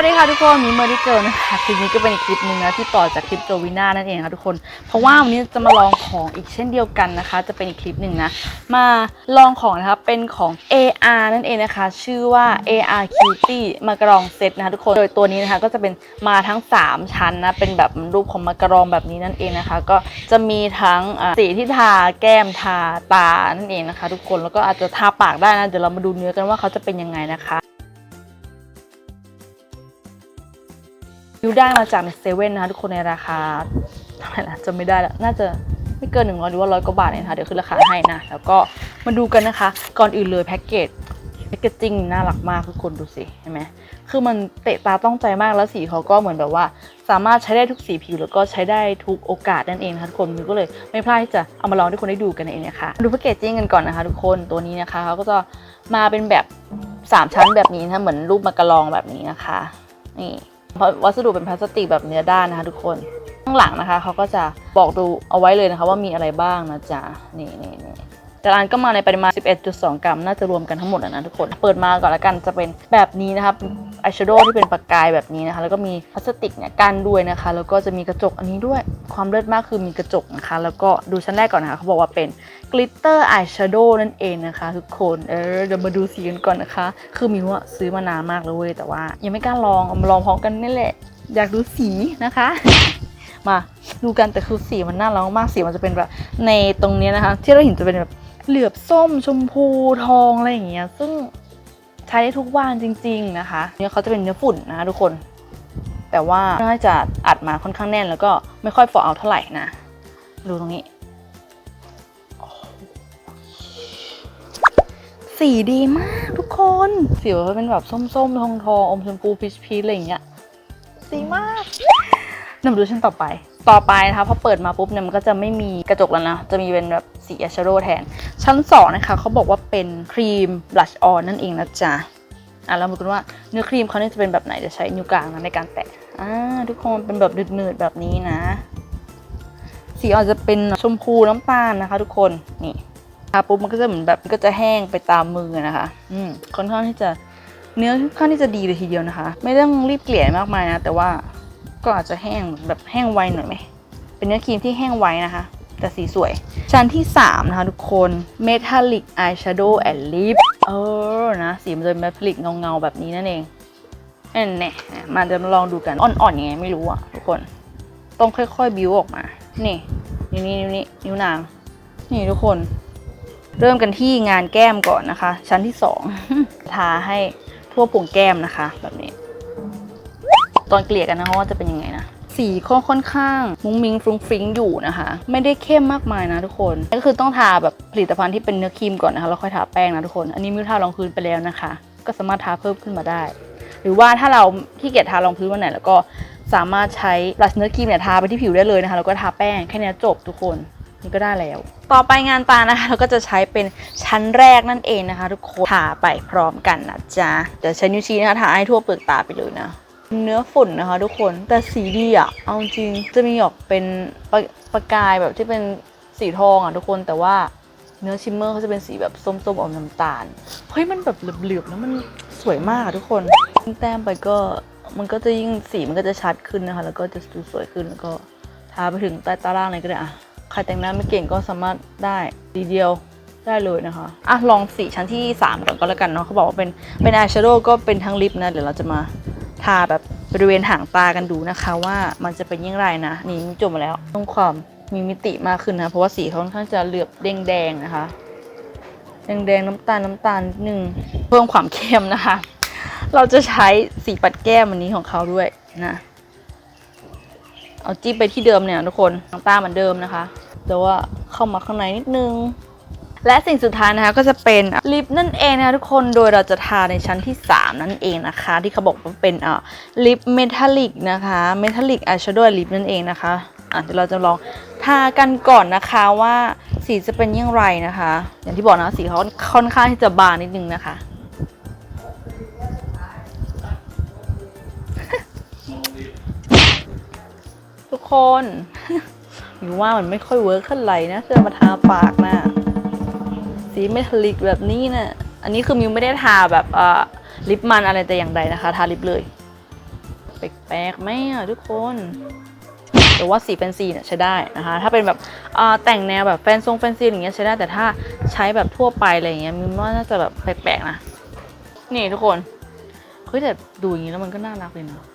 วัสดีค่ะทุกคนมีเมอร์ดิเกิลนะคะคลิปนี้ก็เป็นอีกคลิปหนึ่งนะที่ต่อจากคลิปโจวิน่านั่นเองค่ะทุกคน เพราะว่าวันนี้จะมาลองของอีกเช่นเดียวกันนะคะ จะเป็นอีกคลิปหนึ่งนะ มาลองของนะคะเป็นของ AR นั่นเองนะคะ ชื่อว่า AR Cutie มากรองเซตนะคะทุกคนโดยตัวนี้นะคะก็จะเป็นมาทั้ง 3 ชั้นนะเป็นแบบรูปของมากรองแบบนี้นั่นเองนะคะ ก็จะมีทั้งสีที่ทาแก้มทาตานั่นเองนะคะ ทุกคนแล้วก็อาจจะทาปากได้นะเดี๋ยวเรามาดูเนื้อกันว่าเขาจะเป็นยังไงนะคะ ยูได้มาจากเซเว่นนะคะทุกคนในราคาเท่าไหร่ละจะไม่ได้แล้วน่าจะไม่เกินหนึ่งร้อยหรือว่าร้อยกว่าบาทเองนะคะเดี๋ยวขึ้นราคาให้นะแล้วก็มาดูกันนะคะ ก่อนอื่นเลยแพ็กเกจแพ็กเกจจิ้งน่ารักมากทุกคนดูสิเห็นไหมคือมันเตะตาต้องใจมากแล้วสีเขาก็เหมือนแบบว่า สามารถใช้ได้ทุกสีผิวแล้วก็ใช้ได้ทุกโอกาสนั่นเองนะคะทุกคนมิวก็เลยไม่พลาดที่จะเอามาลองให้ทุกคนได้ดูกันเองนะคะดูแพ็กเกจจิ้งกันก่อนนะคะ ทุกคนตัวนี้นะคะเขาก็จะมาเป็นแบบสามชั้นแบบนี้นะคะเหมือนรูปมากระลองแบบนี้นะคะนี่ เพราะวัสดุเป็นพลาสติกแบบเนื้อด้านนะคะทุกคนข้างหลังนะคะเขาก็จะบอกดูเอาไว้เลยนะคะว่ามีอะไรบ้างนะจ๊ะนี่นี่นี่ แต่อันก็มาในปริมาณ 11.2 กรัม น่าจะรวมกันทั้งหมดอะนะทุกคน เปิดมาก่อนละกันจะเป็นแบบนี้นะครับอายแชโดว์ที่เป็นประกายแบบนี้นะคะ แล้วก็มีพลาสติกเนี่ยกั้นด้วยนะคะ แล้วก็จะมีกระจกอันนี้ด้วย ความเลิศมากคือมีกระจกนะคะ แล้วก็ดูชั้นแรกก่อนนะคะ เขาบอกว่าเป็น glitter eyeshadow นั่นเองนะคะทุกคน เออเดี๋ยวมาดูสีกันก่อนนะคะ คือมิวอะซื้อมานานมากแล้วเว้ย แต่ว่า ยังไม่กล้าลองเอามาลองพร้อมกันนี่แหละ อยากดูสีนะคะ มาดูกันแต่คือสีมันน่ารักมาก สีมันจะเป็นแบบในตรงนี้นะคะ ที่เราเห็นจะเป็นแบบ เหลือบส้มชมพูทองอะไรอย่างเงี้ยซึ่งใช้ได้ทุกวันจริง ๆ นะคะเนี่ยเขาจะเป็นเนื้อฝุ่นนะคะทุกคน แต่ว่าน่าจะอัดมาค่อนข้างแน่น แล้วก็ไม่ค่อยฟอเอาเท่าไหร่นะ ดูตรงนี้ สีดีมากทุกคน สีมันเป็นแบบส้มๆ ทองทองๆอมชมพูพีชพีชอะไรอย่างเงี้ย สีมาก นำมาดูชั้นต่อไป ต่อไปนะคะพอเปิดมาปุ๊บเนี่ยมันก็จะไม่มีกระจกแล้วนะ จะมีเป็นแบบสีอ y ชโดว์แทน ชั้นสองนะคะเขาบอกว่าเป็นครีมบลัชออนนั่นเองนะจ๊ะอะเรามาดูกันว่าเนื้อครีมเขาเนี่ยจะเป็นแบบไหนจะใช้นิ้วกลางนะในการแตะอ่าทุกคนเป็นแบบหนืดๆแบบนี้นะ สีอาจจะเป็นชมพูน้ำตาลนะคะ ทุกคนนี่ทาปุ๊บมันก็จะเหมือนแบบก็จะแห้งไปตามมือนะคะ อืมค่อนข้างที่จะเนื้อค่อนข้างที่จะดีเลยทีเดียวนะคะ ไม่ต้องรีบเกลี่ยมากมายนะ แต่ว่า ก็อาจจะแห้งแบบแห้งไวหน่อยไหม เป็นเนื้อครีมที่แห้งไวนะคะ แต่สีสวย ชั้นที่ 3 นะคะทุกคน Metallic Eyeshadow and Lip เออนะ สีมันจะเป็น Metallic เงาๆ แบบนี้นั่นเองนั่นแน่มาเดี๋ยวมาลองดูกันอ่อนๆยังไงไม่รู้อะทุกคน ต้องค่อยๆ บิวออกมา นี่นิ้วนี้นิ้วนี้นิ้วนาง นี่ทุกคน เริ่มกันที่งานแก้มก่อนนะคะ ชั้นที่2ทาให้ทั่วโป่งแก้มนะคะ แบบนี้ ตอนเกลี่ยกันนะคะว่าจะเป็นยังไงนะสีก็ค่อนข้างมุ้งมิ้งฟรุ้งฟริ้งอยู่นะคะ ไม่ได้เข้มมากมายนะทุกคนก็คือต้องทาแบบผลิตภัณฑ์ที่เป็นเนื้อครีมก่อนนะคะแล้วค่อยทาแป้งนะทุกคน อันนี้มิวทารองพื้นไปแล้วนะคะ ก็สามารถทาเพิ่มขึ้นมาได้ หรือว่าถ้าเราขี้เกียจทารองพื้นวันไหนแล้วก็สามารถใช้บลัชเนื้อครีมเนี่ยทาไปที่ผิวได้เลยนะคะแล้วก็ทาแป้งแค่นี้จบทุกคนนี่ก็ได้แล้ว ต่อไปงานตานะคะ เราก็จะใช้เป็นชั้นแรกนั่นเองนะคะ ทุกคนทาไปพร้อมกันนะจ๊ะเดี๋ยวใช้นิ้วชี้นะคะทาให้ทั่วเปลือกตาไปเลยนะ เนื้อฝุ่นนะคะ ทุกคนแต่สีดีอะเอาจริงจะมีออกเป็นประประกายแบบที่เป็นสีทองอะทุกคนแต่ว่าเนื้อชิมเมอร์เขาจะเป็นสีแบบส้มๆอมน้ำตาลเฮ้ยมันแบบเหลือบๆแล้วมันสวยมากอะทุกคนยิ่งแต้มไปก็มันก็จะยิ่งสีมันก็จะชัดขึ้นนะคะ แล้วก็จะดูสวยขึ้นแล้วก็ทาไปถึงใต้ตาล่างเลยก็ได้อะใครแต่งหน้าไม่เก่งก็สามารถได้ทีเดียวได้เลยนะคะ อะ ลองสีชั้นที่ 3 ก่อนก็แล้วกันเนาะเขาบอกว่าเป็นเป็นอายแชโดว์ก็เป็นทั้งลิปนะ เดี๋ยวเราจะมา ทาแบบบริเวณหางตากันดูนะคะว่ามันจะเป็นยังไงนะ นี่จบมาแล้วต้องความมีมิติมากขึ้นนะเพราะว่าสีเขาค่อนข้างจะเหลือบแดงๆนะคะแดงๆน้ำตาลน้ำตาลนิดนึงเพิ่มความเข้มนะคะ เราจะใช้สีปัดแก้มอันนี้ของเขาด้วยนะเอาจิ้มไปที่เดิมเนี่ยทุกคนน้ำตาเหมือนเดิมนะคะ แต่ว่าเข้ามาข้างในนิดนึง และสิ่งสุดท้ายนะคะก็จะเป็นลิปนั่นเองนะคะทุกคนโดยเราจะทาในชั้นที่ 3 นั่นเองนะคะ ที่เขาบอกว่าเป็นอ่าลิปเมทัลลิกนะคะเมทัลลิกอายแชโดว์ลิปนั่นเองนะคะอะเดี๋ยวเราจะลองทากันก่อนนะคะว่าสีจะเป็นอยังไงนะคะ อย่างที่บอกนะสีเขาค่อนข้างที่จะบางนิดนึงนะคะทุกคนหรือว่ามันไม่ค่อยเวิร์คเท่าไหร่นะเพื่อมาทาปากนะ สีเมทัลลิกแบบนี้นะอันนี้คือมิวไม่ได้ทาแบบเอ่อลิปมันอะไรแต่อย่างใดนะคะ ทาลิปเลยแปลกๆไหมอะทุกคนแต่ว่าสีแฟนซีเนี่ยใช้ได้นะคะ ถ้าเป็นแบบแต่งแนวแบบแฟนทรงแฟนซีอย่างเงี้ยใช้ได้แต่ถ้าใช้แบบทั่วไปอะไรเงี้ยมินว่าน่าจะแบบแปลกๆนะนี่ทุกคนเฮ้ยแต่ดูอย่างงี้แล้วมันก็น่ารักเลยนะ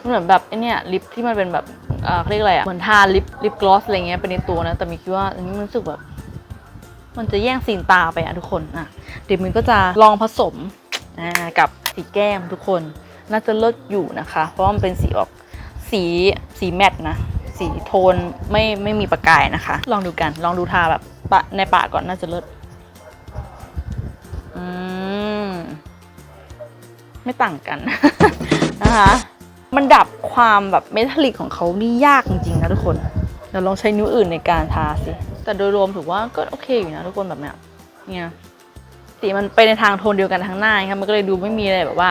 มันเหมือนแบบไอเนี่ยลิปที่มันเป็นแบบอ่าเขาเรียกอะไรอะเหมือนทาลิปลิปกลอสอะไรเงี้ยเป็นในตัวนะแต่มีคิดว่าอันนี้มันรู้สึกแบบ มันจะแย่งซีตาไปอะทุกคนอะเดี๋ยวมินก็จะลองผสมอ่ากับสีแก้มทุกคน น่าจะเลิศอยู่นะคะ เพราะว่ามันเป็นสีออกสีสีแมตนะสีโทนไม่ไม่มีประกายนะคะ ลองดูกันลองดูทาแบบปะในปากก่อนน่าจะเลิศอืมไม่ต่างกัน นะคะมันดับความแบบเมทัลลิกของเขานี่ยากจริงๆนะทุกคนเดี๋ยวลองใช้นิ้วอื่นในการทาสิ แต่โดยรวมถือว่าก็โอเคอยู่นะทุกคนแบบเนี้ยเนี่ยสีมันไปในทางโทนเดียวกันทั้งหน้าครับมันก็เลยดูไม่มีอะไรแบบว่า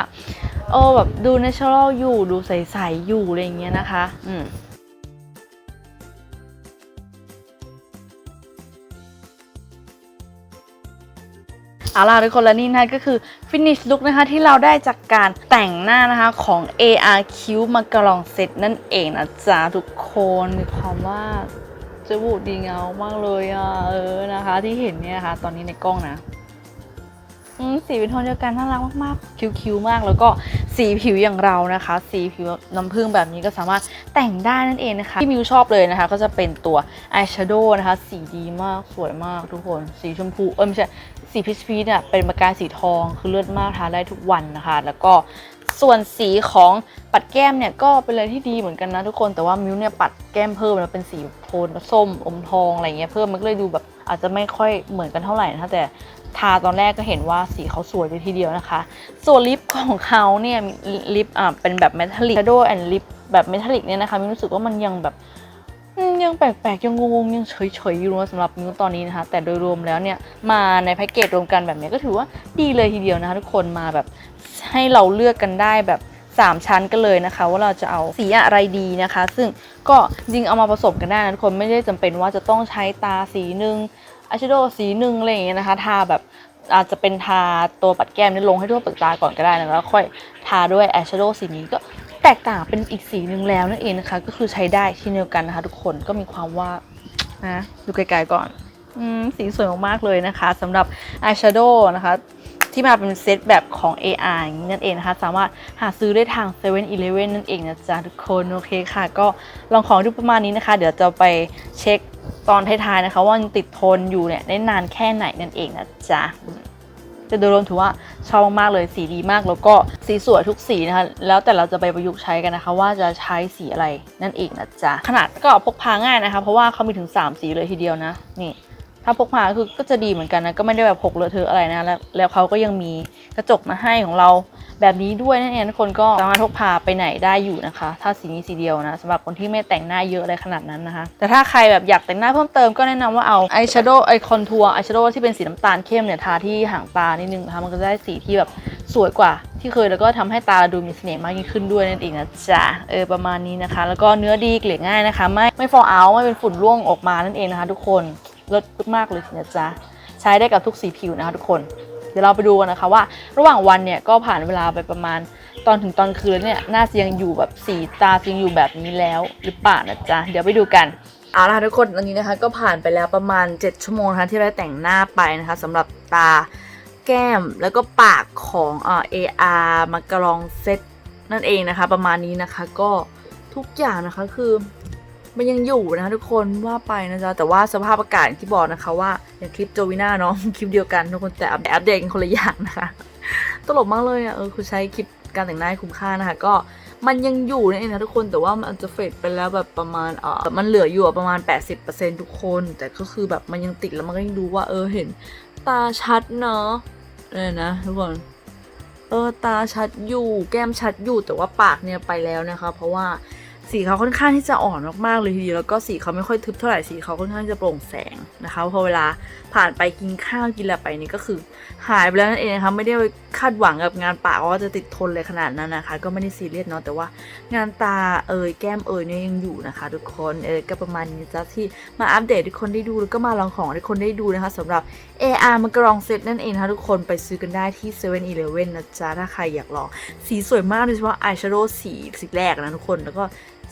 โอ้แบบดูเนเชอรัลอยู่ดูใสๆอยู่อะไรอย่างเงี้ยนะคะ อืมเอาล่ะทุกคนและนี่นะก็คือ finish look นะคะที่เราได้จากการแต่งหน้านะคะของ ARQ มากรองเซตนั่นเองนะจ๊ะทุกคนมีความว่า จมูกดีเงามากเลยอะเออนะคะ ที่เห็นเนี่ยนะคะตอนนี้ในกล้องนะสีเป็นโทนเดียวกันน่ารักมากๆคิ้วๆมาก แล้วก็สีผิวอย่างเรานะคะ สีผิวน้ำผึ้งแบบนี้ก็สามารถแต่งได้นั่นเองนะคะ ที่มิวชอบเลยนะคะ ก็จะเป็นตัวอายแชโดว์นะคะ สีดีมากสวยมากทุกคน สีชมพูเออไม่ใช่สีพีชพีชเนี่ยเป็นประกายสีทองคือเลือดมากทาได้ทุกวันนะคะ แล้วก็ ส่วนสีของปัดแก้มเนี่ยก็เป็นอะไรที่ดีเหมือนกันนะทุกคนแต่ว่ามิวเนี่ยปัดแก้มเพิ่มแล้วเป็นสีโทนส้มอมทองอะไรเงี้ยเพิ่มมันก็เลยดูแบบอาจจะไม่ค่อยเหมือนกันเท่าไหร่นะแต่ทาตอนแรกก็เห็นว่าสีเขาสวยเลยทีเดียวนะคะ ส่วนลิปของเขาเนี่ยลิปอ่าเป็นแบบเมทัลลิกชาโดว์แอนด์ลิปแบบเมทัลลิกเนี่ยนะคะมิวรู้สึกว่ามันยังแบบ ยังแปลกๆยังงงยังเฉยๆอยู่นะสำหรับมิวตอนนี้นะคะ แต่โดยรวมแล้วเนี่ยมาในแพ็กเกจรวมกันแบบนี้ก็ถือว่าดีเลยทีเดียวนะคะทุกคนมาแบบให้เราเลือกกันได้แบบ 3 ชั้นกันเลยนะคะ ว่าเราจะเอาสีอะไรดีนะคะ ซึ่งก็จริงเอามาผสมกันได้นะทุกคนไม่ได้จำเป็นว่าจะต้องใช้ตาสีหนึ่งอายแชโดว์สีหนึ่งอะไรอย่างเงี้ยนะคะทาแบบอาจจะเป็นทาตัวปัดแก้มนี่ลงให้ทั่วเปลือกตาก่อนก็ได้นะแล้วค่อยทาด้วยอายแชโดว์สีนี้ก็ แตกต่างเป็นอีกสีหนึ่งแล้วนั่นเองนะคะ ก็คือใช้ได้เช่นเดียวกันนะคะ ทุกคนก็มีความว่านะดูไกลๆก่อนอสีสวยมากๆเลยนะคะสำหรับอายแชโดว์นะคะที่มาเป็นเซตแบบของ AR อย่างนี้นั่นเองนะคะ สามารถหาซื้อได้ทาง7 e เ e ่ e อนั่นเองนะจ๊ะทุกคนโอเคค่ะ ก็ลองของดูประมาณนี้นะคะ เดี๋ยวจะไปเช็คตอนท้ายๆนะคะ ว่ายังติดทนอยู่เนี่ยได้นานแค่ไหนนั่นเองนะจ๊ะแต่โดยรวมถือว่า ชอบมากๆเลยสีดีมาก แล้วก็สีสวยทุกสีนะคะ แล้วแต่เราจะไปประยุกต์ใช้กันนะคะ ว่าจะใช้สีอะไรนั่นเองนะจ๊ะขนาดก็พกพาง่ายนะคะ เพราะว่าเขามีถึง 3 สีเลยทีเดียวนะนี่ ถ้าพกพาคือก็จะดีเหมือนกันนะก็ไม่ได้แบบพกเลอะเทอะอะไรนะแล้วแล้วเขาก็ยังมีกระจกมาให้ของเราแบบนี้ด้วยนั่นเองทุกคนก็สามารถพกพาไปไหนได้อยู่นะคะ ถ้าสีนี้สีเดียวนะสำหรับคนที่ไม่แต่งหน้าเยอะอะไรขนาดนั้นนะคะ แต่ถ้าใครแบบอยากแต่งหน้าเพิ่มเติมก็แนะนำว่าเอาอายแชโดว์ไอคอนทัวร์อายแชโดว์ที่เป็นสีน้ำตาลเข้มเนี่ยทาที่หางตานิดนึงนะคะมันก็จะได้สีที่แบบสวยกว่าที่เคยแล้วก็ทำให้ตาเราดูมีเสน่ห์มากยิ่งขึ้นด้วยนั่นเองนะจ๊ะเออประมาณนี้นะคะ แล้วก็เนื้อดีเกลี่ยง่ายนะคะ ไม่ไม่ฟองเอาไม่เป็นฝุ่นร่วงออกมานั่นเองนะคะ ทุกคน ลดมากเลยนะจ๊ะใช้ได้กับทุกสีผิวนะคะทุกคน เดี๋ยวเราไปดูกันนะคะว่า ระหว่างวันเนี่ยก็ผ่านเวลาไปประมาณตอนถึงตอนคืนเนี่ยน่าจะยังอยู่แบบสีตาจะยังอยู่แบบนี้แล้วหรือเปล่านะจ๊ะเดี๋ยวไปดูกันเอาล่ะทุกคนตอนนี้นะคะก็ผ่านไปแล้วประมาณ 7 ชั่วโมงนะคะที่เราได้แต่งหน้าไปนะคะสำหรับตาแก้มแล้วก็ปากของเอ่อ AR มากรองเซตนั่นเองนะคะ ประมาณนี้นะคะก็ทุกอย่างนะคะคือ มันยังอยู่นะคะทุกคนว่าไปนะจ๊ะแต่ว่าสภาพอากาศอย่างที่บอกนะคะว่าอย่างคลิปโจวิน่าเนาะคลิปเดียวกันทุกคนแต่อัปเดตกันคนละอย่างนะคะตลกมากเลยอะเออคือใช้คลิปการแต่งหน้าคุ้มค่านะคะก็มันยังอยู่นั่นเองนะทุกคนแต่ว่ามันอาจจะเฟดไปแล้วแบบประมาณเออมันเหลืออยู่ประมาณ 80%ทุกคน แต่ก็คือแบบมันยังติดแล้วมันก็ยังดูว่าเออเห็น ตาชัดเนาะเนี่ยนะทุกคนเออตาชัดอยู่แก้มชัดอยู่แต่ว่าปากเนี่ยไปแล้วนะคะ เพราะว่า สีเขาค่อนข้างที่จะอ่อนมากๆเลยทีเดียวแล้วก็สีเขาไม่ค่อยทึบเท่าไหร่สีเขาค่อนข้างจะโปร่งแสงนะคะพอเวลาผ่านไปกินข้าวกินอะไรไปนี่ก็คือหายไปแล้วนั่นเองนะคะไม่ได้คาดหวังกับงานปากว่าจะติดทนเลยขนาดนั้นนะคะ ก็ไม่ได้ซีเรียสเนาะแต่ว่างานตาเอ่ยแก้มเอ่ยเนี่ยยังอยู่นะคะ ทุกคนเออก็ประมาณนี้จ้ะที่มาอัปเดตทุกคนได้ดูแล้วก็มาลองของทุกคนได้ดูนะคะสำหรับ AR มันกรองเซตนั่นเองนะคะทุกคนไปซื้อกันได้ที่7 e เ e ่ e อนะจ๊ะถ้าใครอยากลองสีสวยมากโดยเฉพาะอายแชโดว์สีสีแรกนะทุกคนแล้วก็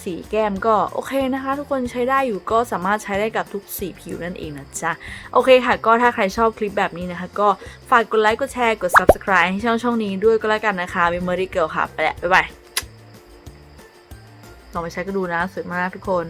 สีแก้มก็โอเคนะคะ ทุกคนใช้ได้อยู่ก็สามารถใช้ได้กับทุกสีผิวนั่นเองนะจ๊ะ โอเคค่ะ ก็ถ้าใครชอบคลิปแบบนี้นะคะ ก็ฝากกดไลค์กดแชร์กด subscribe ให้ช่องช่องนี้ด้วยก็แล้วกันนะคะเมมโมรี่เกิลค่ะ ไปแล้วบ๊ายบายลองไปใช้ก็ดูนะสวยมากทุกคน